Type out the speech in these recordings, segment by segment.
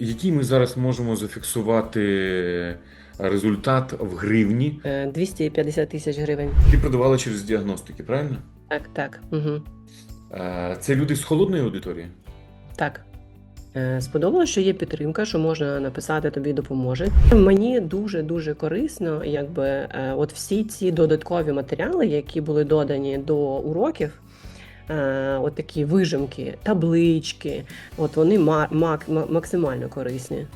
який ми зараз можемо зафіксувати результат в гривні? Е, 250 тисяч гривень. Ти продавала через діагностики, правильно? Так, так. Угу. Е, Це люди з холодної аудиторії? Так. Е, Сподобалося, що є підтримка, що можна написати тобі допоможе. Мені дуже дуже корисно, якби е, от всі ці додаткові матеріали, які були додані до уроків. Е, От такі вижимки, таблички, от вони ма- мак- ма- максимально корисні.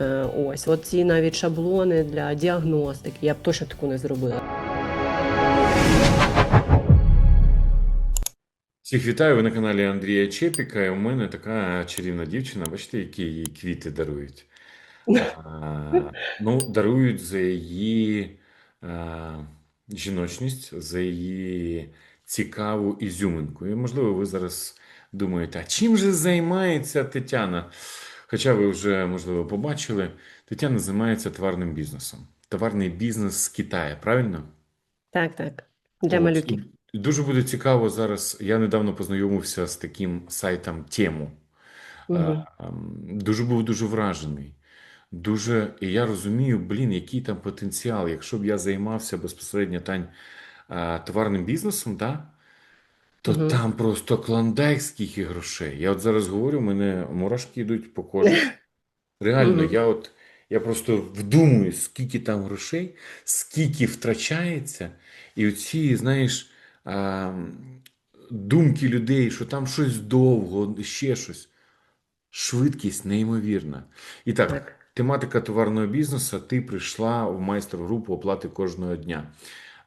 Е, Ось, от ці навіть шаблони для діагностики. Я б точно таку не зробила. Всіх вітаю, ви на каналі Андрія Чепіка. І у мене така чарівна дівчина. Бачите, які їй квіти дарують. А, ну, дарують за її а, жіночність, за її цікаву ізюминку. І, можливо, ви зараз думаєте, а чим же займається Тетяна? Хоча ви вже, можливо, побачили, Тетяна займається товарним бізнесом. Товарний бізнес з Китаю, правильно? Так, так. Для От, малюків. і Дуже буде цікаво зараз. Я недавно познайомився з таким сайтом Тему. Угу. Дуже був дуже вражений. Дуже, і я розумію, блін, який там потенціал. Якщо б я займався безпосередньо Тань товарним бізнесом, да, то Мгм. там просто клондайк скільки грошей. Я от зараз говорю, у мене мурашки йдуть по кожі. Реально, Мгм. я от я просто вдумуюсь, скільки там грошей, скільки втрачається, і оці, знаєш, а, думки людей, що там щось довго, ще щось. Швидкість неймовірна. І так, Так. тематика товарного бізнесу. Ти прийшла в майстер-групу оплати кожного дня.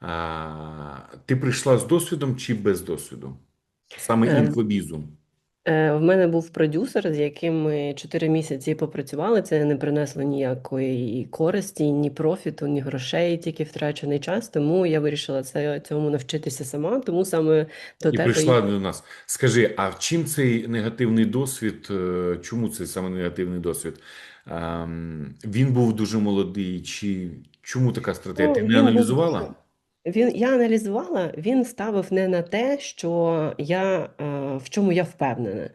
А, ти прийшла з досвідом чи без досвіду? Саме Ем, інфобізу. Е, В мене був продюсер, з яким ми 4 місяці попрацювали. Це не принесло ніякої користі, ні профіту, ні грошей, тільки втрачений час. Тому я вирішила це цьому навчитися сама. Тому саме до І тебе прийшла і- до нас. Скажи, а в чим цей негативний досвід? е, Чому цей саме негативний досвід? Ем, Він був дуже молодий, чи чому така стратегія? Ти Ну, не аналізувала? Він я аналізувала, він ставив не на те, що я е, в чому я впевнена.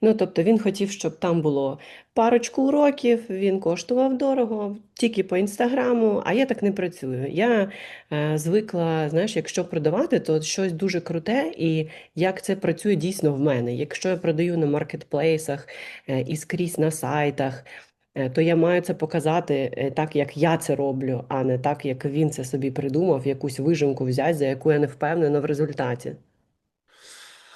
Ну тобто він хотів, щоб там було парочку уроків, він коштував дорого, тільки по інстаграму, а я так не працюю. Я е, звикла, знаєш, якщо продавати, то щось дуже круте, і як це працює дійсно в мене. Якщо я продаю на маркетплейсах е, і скрізь на сайтах. Е, То я маю це показати е, так, як я це роблю, а не так, як він це собі придумав, якусь вижимку взяти, за яку я не впевнена в результаті.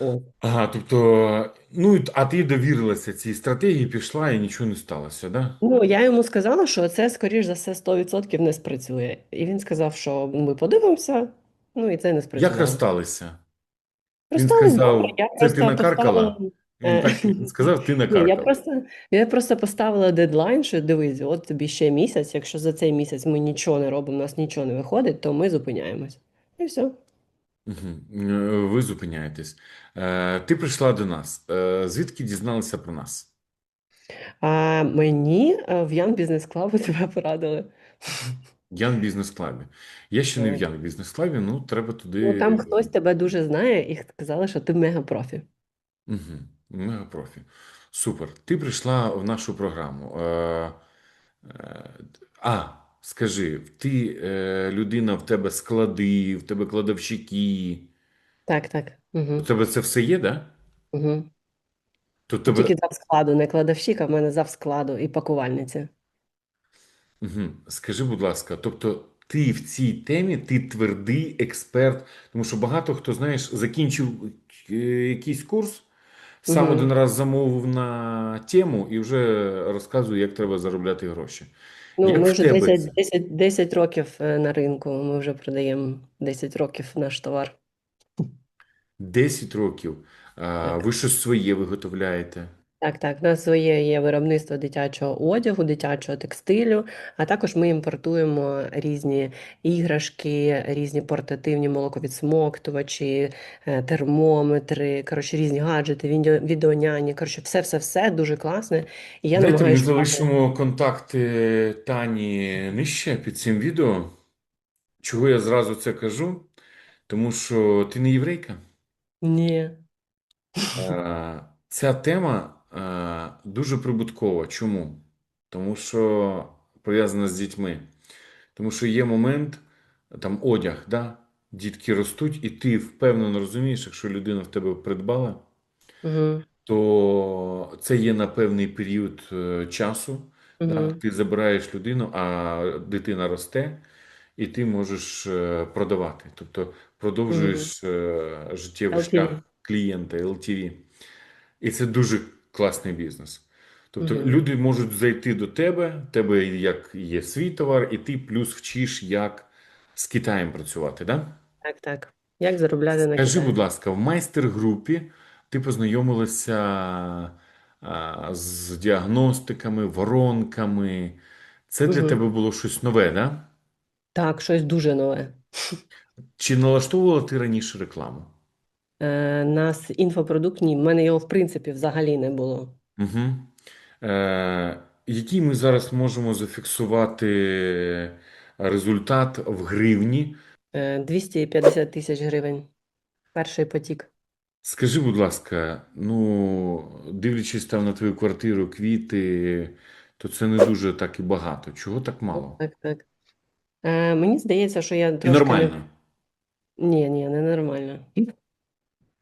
От. Ага, тобто, ну, а ти довірилася цій стратегії, пішла і нічого не сталося, да? Ну, я йому сказала, що це, скоріш за все, 100% не спрацює. І він сказав, що ми подивимося, ну і це не Як спрацювало. розсталися? Він сказав, добре, я це ти накаркала? поставила. Він Е, так сказав, ти Ні, я просто, я просто поставила дедлайн, що дивись, от тобі ще місяць, якщо за цей місяць ми нічого не робимо, у нас нічого не виходить, то ми зупиняємось. І все. Е, Ви зупиняєтесь. Е, Ти прийшла до нас. Е, Звідки дізналася про нас? А мені в Young Business Club тебе порадили. Ян Бізнес Клабі. Я ще не в. Ян Бізнес Клабі, ну треба Ну, туди. там хтось тебе дуже знає і сказали, що ти мега-профі. Угу. Мегапрофі. Супер. Ти прийшла в нашу програму. Е, е, а, скажи, ти е, людина, в тебе склади, в тебе кладовщики. Так, так. У Угу. тебе це все є, да? Угу. То тебе... Тільки зав складу, не кладовщик, а в мене зав складу і пакувальниця. Угу. Скажи, будь ласка, тобто ти в цій темі, ти твердий експерт, тому що багато хто, знаєш, закінчив якийсь курс, сам угу. один раз замовив на тему і вже розказує, як треба заробляти гроші. Ну, Як ми вже тебе 10, 10, 10 років е, на ринку, ми вже продаємо 10 років наш товар. 10 років. А, ви щось своє виготовляєте. Так, так, у нас своє є виробництво дитячого одягу, дитячого текстилю, а також ми імпортуємо різні іграшки, різні портативні молоковідсмоктувачі, е, термометри, коротше, різні гаджети, відео, відеоняні, коротше, все-все-все дуже класне. І я Дайте ми намагаюся шукати. залишимо контакти Тані нижче під цим відео. Чого я зразу це кажу? Тому що ти не єврейка. Ні. Е, Ця тема дуже прибуткова. Чому? тому що пов'язано з дітьми. Тому що є момент, там одяг, да? дітки ростуть, і ти впевнено розумієш, якщо людина в тебе придбала, Угу. то це є на певний період е, часу. Угу. Ти забираєш людину, а дитина росте, і ти можеш е, продавати. Тобто продовжуєш е, життєвий LTV. шлях клієнта, LTV. І це дуже класний бізнес. Тобто Мгм. люди можуть зайти до тебе, тебе як є свій товар, і ти плюс вчиш, як з Китаєм працювати, да? Так, так. Як заробляти на Скажи, будь ласка, в майстер-групі ти познайомилася а, з діагностиками, воронками. Це для тебе було щось нове, да? Так, щось дуже нове. Чи налаштовувала ти раніше рекламу? Е, нас інфопродукт, ні, в мене його в принципі взагалі не було. Угу. Е, який ми зараз можемо зафіксувати результат в гривні? Е, 250 тисяч гривень. Перший потік. Скажи, будь ласка, ну, дивлячись там на твою квартиру, квіти, то це не дуже так і багато. Чого так мало? Так, так. Е, мені здається, що я І трошки не... нормально. Ні, ні, не нормально.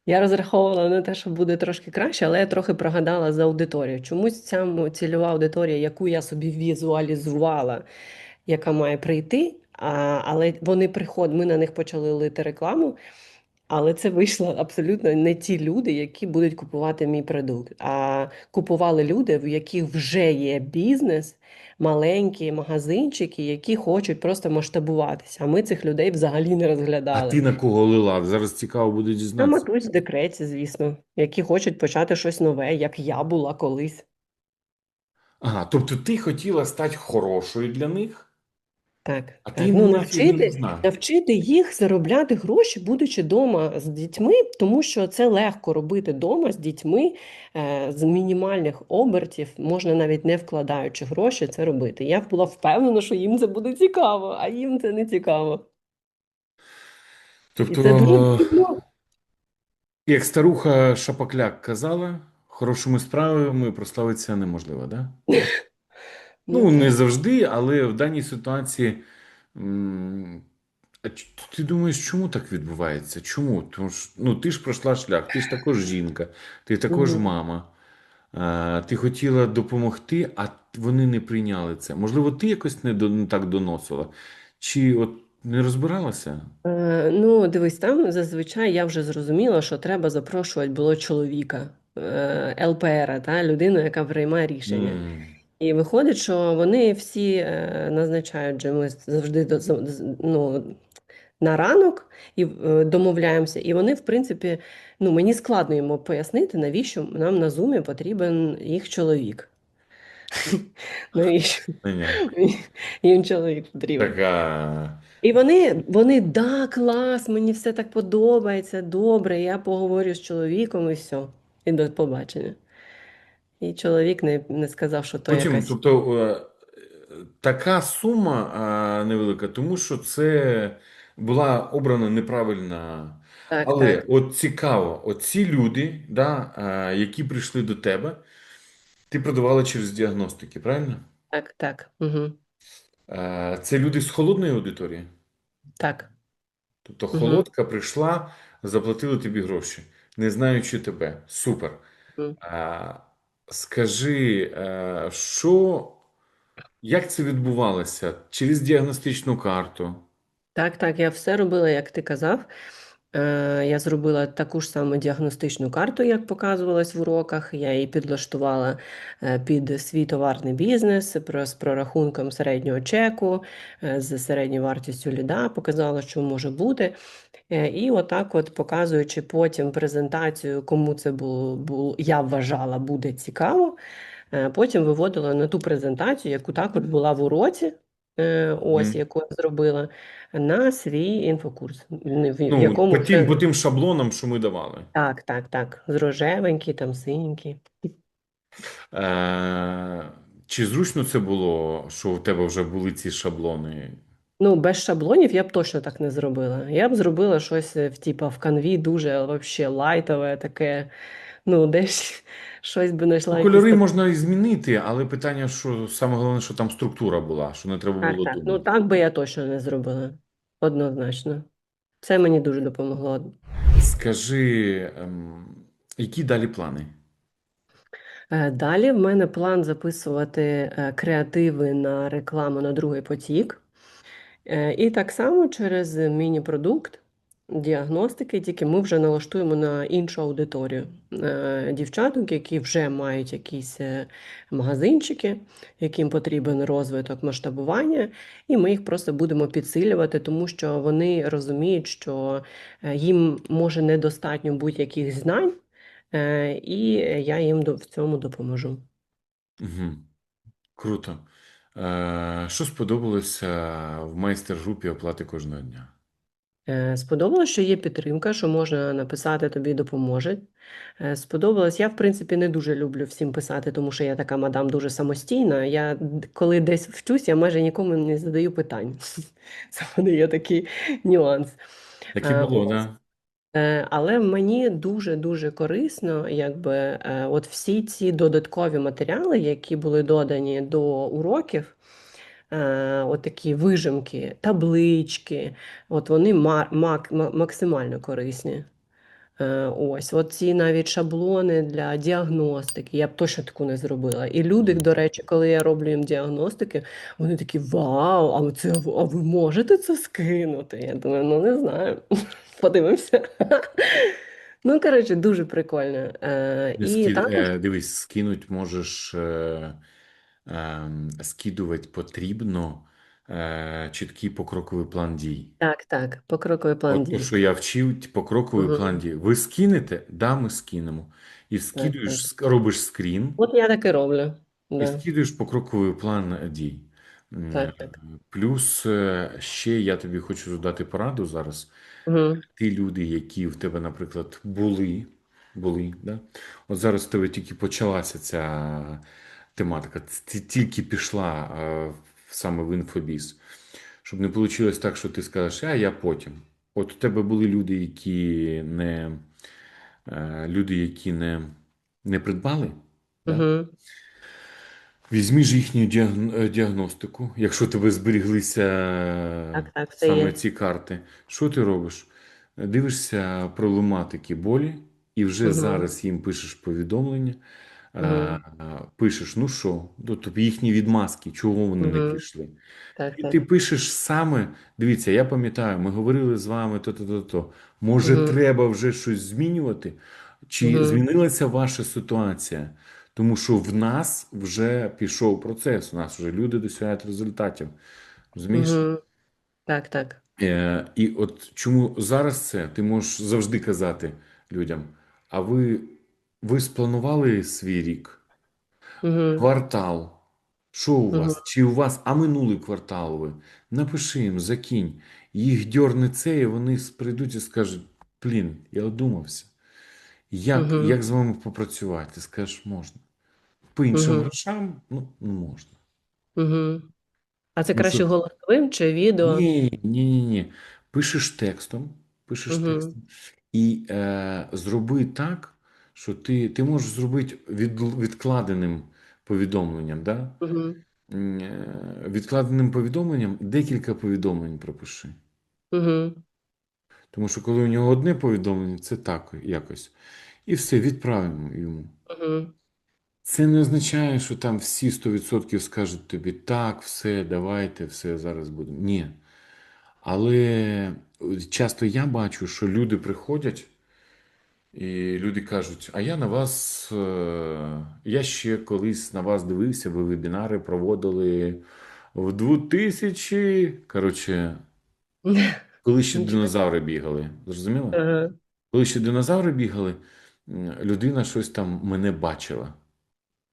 Я розраховувала на те, що буде трошки краще, але я трохи прогадала за аудиторію. Чомусь ця цільова аудиторія, яку я собі візуалізувала, яка має прийти, а, але вони приходять, ми на них почали лити рекламу, але це вийшло абсолютно не ті люди, які будуть купувати мій продукт. А купували люди, в яких вже є бізнес, маленькі магазинчики, які хочуть просто масштабуватися. А ми цих людей взагалі не розглядали. А ти на кого лила? Зараз цікаво буде На дізнатися. матусь в декреті, звісно, які хочуть почати щось нове, як я була колись. Ага, тобто ти хотіла стати хорошою для них, Так, а так. їм Ну, навчити, навчити їх заробляти гроші, будучи вдома з дітьми, тому що це легко робити вдома з дітьми е, з мінімальних обертів, можна навіть не вкладаючи гроші, це робити. Я була впевнена, що їм це буде цікаво, а їм це не цікаво. І це дуже Тобто, як старуха Шапокляк казала, хорошими справами прославитися неможливо, да? Ну, Ну, не завжди, але в даній ситуації. м, А ч- ти думаєш, чому так відбувається? Чому? Тому що ну, ти ж пройшла шлях, ти ж також жінка, ти також Мгм. мама. А, ти хотіла допомогти, а вони не прийняли це. Можливо, ти якось не, до, не так доносила? Чи от не розбиралася? Е, Ну, дивись, там зазвичай я вже зрозуміла, що треба запрошувати було чоловіка, е, ЛПР, та, людину, яка приймає рішення. М. І виходить, що вони всі е, назначають же ми завжди до, ну, на ранок і е, домовляємося. І вони, в принципі, ну, мені складно йому пояснити, навіщо нам на Зумі потрібен їх чоловік. Навіщо їм чоловік потрібен? І вони, вони, да, клас, мені все так подобається, добре, я поговорю з чоловіком і все. І до побачення. І чоловік не, не сказав, що то Потім, якась. тобто, така сума невелика, тому що це була обрана неправильна. Так, Але так, от цікаво, от ці люди, да, які прийшли до тебе, ти продавала через діагностики, правильно? так, так. Угу. Це люди з холодної аудиторії. Так. Тобто Угу. холодка прийшла, заплатили тобі гроші, не знаючи тебе. Супер. Мгм. Скажи, що, як це відбувалося? Через діагностичну карту? Так, так, я все робила, як ти казав. Е, Я зробила таку ж саму діагностичну карту, як показувалось в уроках. Я її підлаштувала е, під свій товарний бізнес з прорахунком середнього чеку, е, з середньою вартістю ліда, показала, що може бути. І отак, от показуючи потім презентацію, кому це було, було я вважала буде цікаво. Потім виводила на ту презентацію, яку також була в уроці, ось Мгм. яку я зробила, на свій інфокурс, в в Ну, якому по тим, це по тим шаблонам, що ми давали. так, так, так, з рожевенький, там синенький. Е, Чи зручно це було, що у тебе вже були ці шаблони? Ну, без шаблонів я б точно так не зробила. Я б зробила щось е, в типа в канві дуже вообще лайтове, таке, ну, десь щось би знайшла Ну, якісь кольори такі. можна і змінити, але питання, що саме головне, що там структура була, що не треба Так, було так. Ну думати. так би я точно не зробила. Однозначно. Це мені дуже допомогло. Скажи, ем, які далі плани? Е, Далі в мене план записувати е, креативи на рекламу на другий потік. Е, І так само через міні-продукт діагностики, тільки ми вже налаштуємо на іншу аудиторію. Е, Дівчаток, які вже мають якісь е, магазинчики, яким потрібен розвиток масштабування, і ми їх просто будемо підсилювати, тому що вони розуміють, що е, їм може недостатньо будь-яких знань, і я їм в цьому допоможу. Угу. Круто. Що сподобалося в майстер-групі оплати кожного дня? Е, Сподобалось, що є підтримка, що можна написати, тобі допоможуть. Е, Сподобалось, я в принципі не дуже люблю всім писати, тому що я така мадам дуже самостійна. Я коли десь вчусь, я майже нікому не задаю питань. Це є такий нюанс. Так і Е, було? Е, Але мені дуже-дуже корисно, якби от всі ці додаткові матеріали, які були додані до уроків, е, от вижимки, таблички, от вони мак- максимально корисні. Е, Ось, от ці навіть шаблони для діагностики, я б точно таку не зробила. І люди, до речі, коли я роблю їм діагностики, вони такі: Вау, а це а ви можете це скинути? Я думаю, ну не знаю. Подивимося. Ну, коротше, дуже прикольно. Е, І Ски... також, дивись, скинуть можеш е, скидувати потрібно е, чіткий покроковий план дій. так, так, покроковий план От дій. що я вчив, покроковий Мгм. план дій. Ви скинете? Да, ми скинемо. І скидуєш, так. ск- робиш скрін, От я так і роблю. і Да. скидуєш покроковий план дій. Так, так. Плюс е, ще я тобі хочу дати пораду зараз. Угу. Ті люди, які в тебе, наприклад, були, були, да? От зараз в тебе тільки почалася ця тематика, тільки пішла саме в інфобіз. Щоб не вийшло так, що ти скажеш, а я потім. От у тебе були люди, які не, е, люди, які не, не придбали. Да? Угу. Візьми ж їхню е, діагностику, якщо тебе зберіглися Так, так, саме є. ці карти. Що ти робиш? Дивишся проблематики болі, і вже Угу. зараз їм пишеш повідомлення. Е, пишеш, ну що, ну, тобто їхні відмазки, чого вони не пішли. Так, І так. ти пишеш саме, дивіться, я пам'ятаю, ми говорили з вами то-то, то-то. Може, треба вже щось змінювати? Чи змінилася ваша ситуація? Тому що в нас вже пішов процес, у нас вже люди досягають результатів. Розумієш? Так, так. Е, і от чому зараз це ти можеш завжди казати людям: а ви, ви спланували свій рік? Угу. Квартал. Що у Угу. вас? Чи у вас, а минулий квартал ви? Напиши їм, закинь. Їх дьорне це, і вони прийдуть і скажуть: блін, я одумався. Як, Угу. як з вами попрацювати? Ти скажеш, можна. По іншим Угу. грошам, ну, не можна. Угу. А це Тому краще що голосовим чи відео? ні, ні, ні, ні. Пишеш текстом, пишеш Угу. текстом, і е, зроби так, що ти, ти можеш зробити від, відкладеним повідомленням, да? Угу. Е, відкладеним повідомленням декілька повідомлень пропиши. Угу. Тому що коли у нього одне повідомлення, це так якось. І все, відправимо йому. Угу. Це не означає, що там всі 100% скажуть тобі так, все, давайте, все, зараз будемо. Ні. Але часто я бачу, що люди приходять, і люди кажуть: а я на вас, е, я ще колись на вас дивився, ви вебінари проводили в 2000, коротше, коли ще динозаври бігали. Зрозуміло? Ага. Коли ще динозаври бігали, людина щось там мене бачила.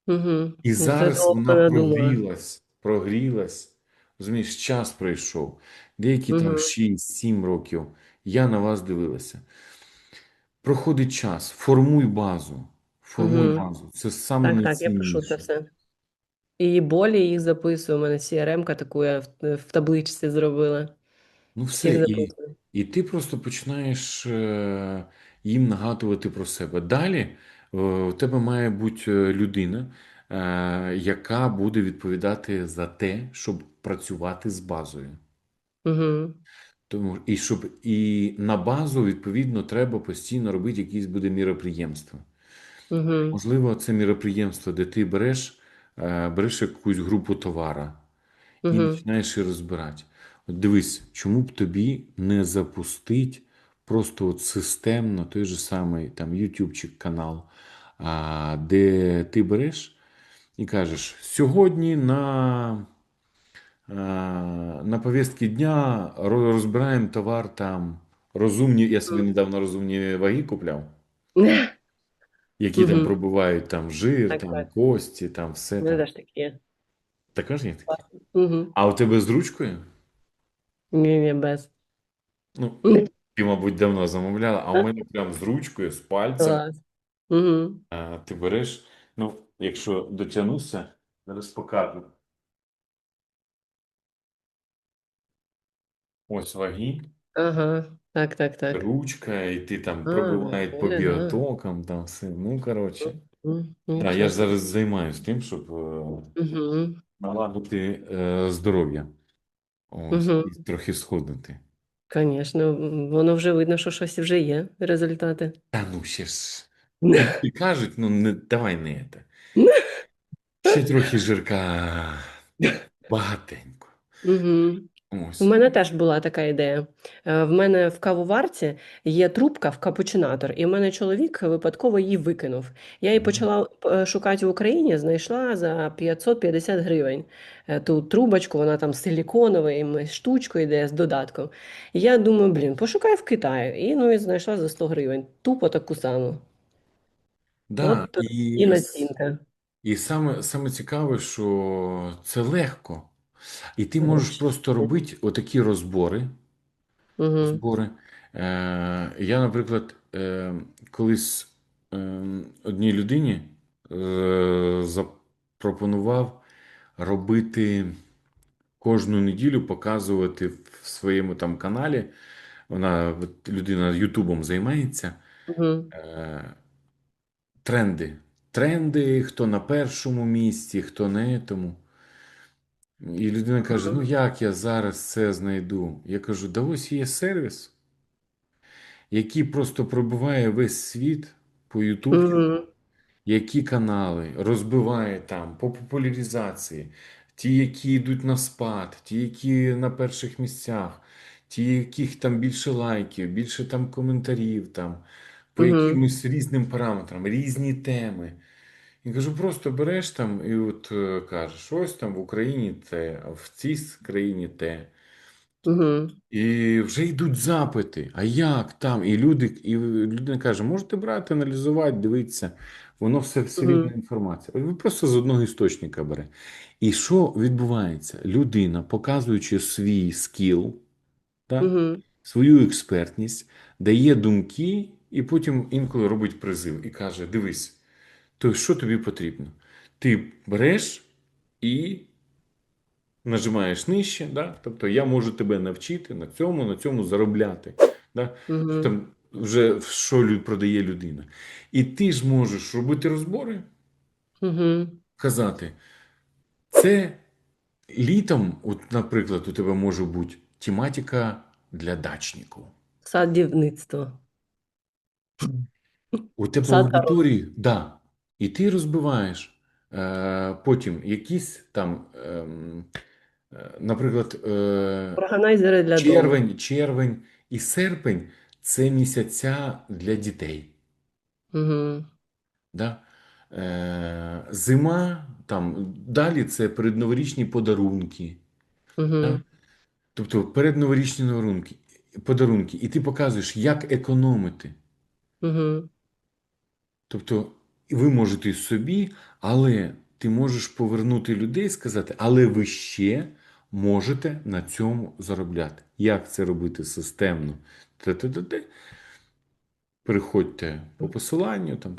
Угу. І зараз вона прогрілась, прогрілась. Розумієш, час пройшов. Деякі там Угу. 6-7 років. Я на вас дивилася. Проходить час, формуй базу. Формуй Угу. базу. Це саме Так, так, я пишу це найцінніше. все. І болі їх записую. У мене CRM-ка таку я в, в табличці зробила. Ну Всіх все, і, записую. і ти просто починаєш е, їм нагадувати про себе. Далі Е, У тебе має бути е, людина, е, яка буде відповідати за те, щоб працювати з базою. Угу. Тому і щоб і на базу, відповідно, треба постійно робити якісь буде міроприємства. Угу. Можливо, це міроприємство, де ти береш, е, береш якусь групу товара і Угу. починаєш її розбирати. От дивись, чому б тобі не запустити просто от системно той же самий там ютубчик канал, де ти береш і кажеш, сьогодні на, на повістки дня ро- розбираємо товар там розумні. Я собі недавно розумні ваги купляв, які там Мгм. пробивають там жир, Так, там так. кості, там все Ну, там. теж таке. Також є таке. Угу. А у тебе з ручкою? Ні, ні, без. Ну, ти, мабуть, давно замовляла, а у мене прям з ручкою, з пальцем. Клас. Угу. А, ти береш, ну, якщо дотягнуся, зараз покажу. Ось ваги, Ага. Так, так, так. ручка, і ти там А, пробивають по ага. біотокам, там все. Ну, коротше. М, Так, я ж собі. зараз займаюся тим, щоб е, Угу. налагодити е, здоров'я. Ось, Угу. і трохи схуднути. Звісно, воно вже видно, що щось вже є, результати. Та ну ще ж. І кажуть, ну не давай не це. Ще трохи жирка багатенько. Угу. Ось. У мене теж була така ідея. Е, В мене в кавоварці є трубка в капучинатор, і в мене чоловік випадково її викинув. Я її почала е, шукати в Україні, знайшла за 550 гривень. Е, Ту трубочку, вона там силіконовою штучкою йде з додатком. І я думаю, блін, пошукаю в Китаї. І ну і знайшла за 100 гривень. Тупо таку саму. Да, От і, і націнка. і саме, саме цікаве, що це легко. І ти Ну, можеш просто робити отакі розбори. Угу. збори. Е, я, наприклад, е, колись е, одній людині е, запропонував робити кожну неділю, показувати в своєму там каналі. Вона людина Ютубом займається. Угу. Е, тренди. Тренди, хто на першому місці, хто на тому. І людина каже: Ну як я зараз це знайду? Я кажу: да ось є сервіс, який просто пробиває весь світ по Ютубу, Угу. які канали розбиває там по популяризації, ті, які йдуть на спад, ті, які на перших місцях, ті, яких там більше лайків, більше там коментарів, там, по Мгм. якимось різним параметрам, різні теми. І кажу, просто береш там і от е, кажеш, ось там в Україні те, а в цій країні те. Угу. І вже йдуть запити. А як там? І люди, і людина каже, можете брати, аналізувати, дивитися. Воно все, все Мгм. рівна інформація. Ви просто з одного істочника бере. І що відбувається? Людина, показуючи свій скіл, так, Угу. свою експертність, дає думки, і потім інколи робить призив і каже: Дивись, то що тобі потрібно? Ти береш і нажимаєш нижче, да? тобто я можу тебе навчити на цьому, на цьому заробляти. Да? Угу. Там вже що продає людина. І ти ж можеш робити розбори, Угу. казати, це літом, от, наприклад, у тебе може бути тематика для дачників. Садівництво. У тебе Сад аудиторії, да. І ти розбиваєш. Е, потім якісь там, ем, е, наприклад, е, Органайзери для дому. червень, червень і серпень це місяця для дітей. Угу. Да? Е, зима, там, далі це передноворічні подарунки. Угу. Да? Тобто передноворічні подарунки, подарунки. І ти показуєш, як економити. Угу. Тобто ви можете і собі, але ти можеш повернути людей і сказати, але ви ще можете на цьому заробляти. Як це робити системно? Те-те-те-те. Переходьте по посиланню, там,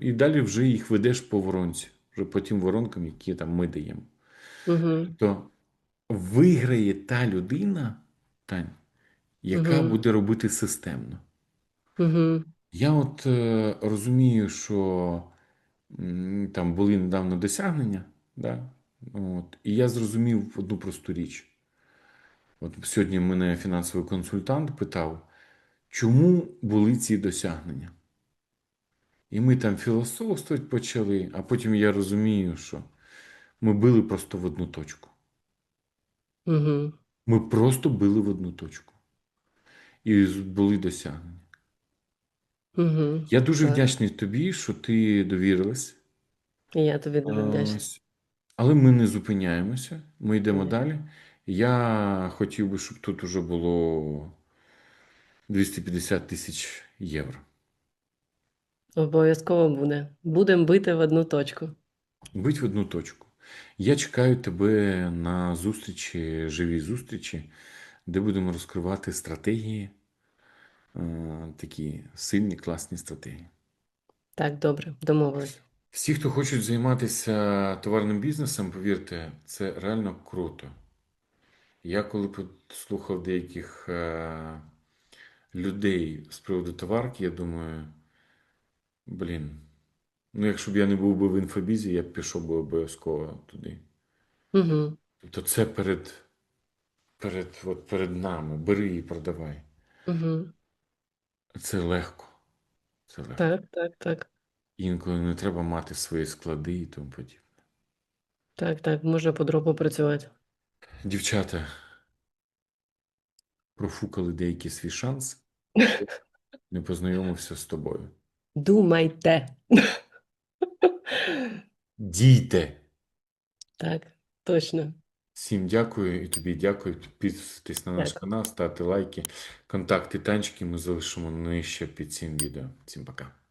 і далі вже їх ведеш по воронці, вже по тим воронкам, які там ми даємо. Угу. То виграє та людина, Тань, яка Мгм. буде робити системно. Угу. Я от е, розумію, що м, там були недавно досягнення, да? от, і я зрозумів одну просту річ. От сьогодні мене фінансовий консультант питав, чому були ці досягнення? І ми там філософствувати почали, а потім я розумію, що ми били просто в одну точку. Угу. Ми просто били в одну точку. І були досягнення. Угу. Я дуже Так. вдячний тобі, що ти довірилась. І я тобі дуже вдячна. Ось. Але ми не зупиняємося, ми йдемо Ні. далі. Я хотів би, щоб тут уже було 250 тисяч євро. Обов'язково буде. Будемо бити в одну точку. Бить в одну точку. Я чекаю тебе на зустрічі, живій зустрічі, де будемо розкривати стратегії, такі сильні, класні стратегії. Так, добре, домовились. Всі, хто хочуть займатися товарним бізнесом, повірте, це реально круто. Я коли послухав деяких е, людей з приводу товарки, я думаю, блін, ну якщо б я не був би в інфобізі, я б пішов би обов'язково туди. Угу. Тобто це перед, перед, от перед нами. Бери і продавай. Угу. Це легко. Це легко. Так, так, так. Інколи не треба мати свої склади і тому подібне. Так, так, можна по дропу працювати. Дівчата профукали деякий свій шанс, не познайомився з тобою. Думайте. Дійте! Так, точно. Всім дякую і тобі дякую. Підписуйтесь на наш Дякую. канал, ставте лайки. Контакти танчики ми залишимо нижче під цим відео. Всім пока.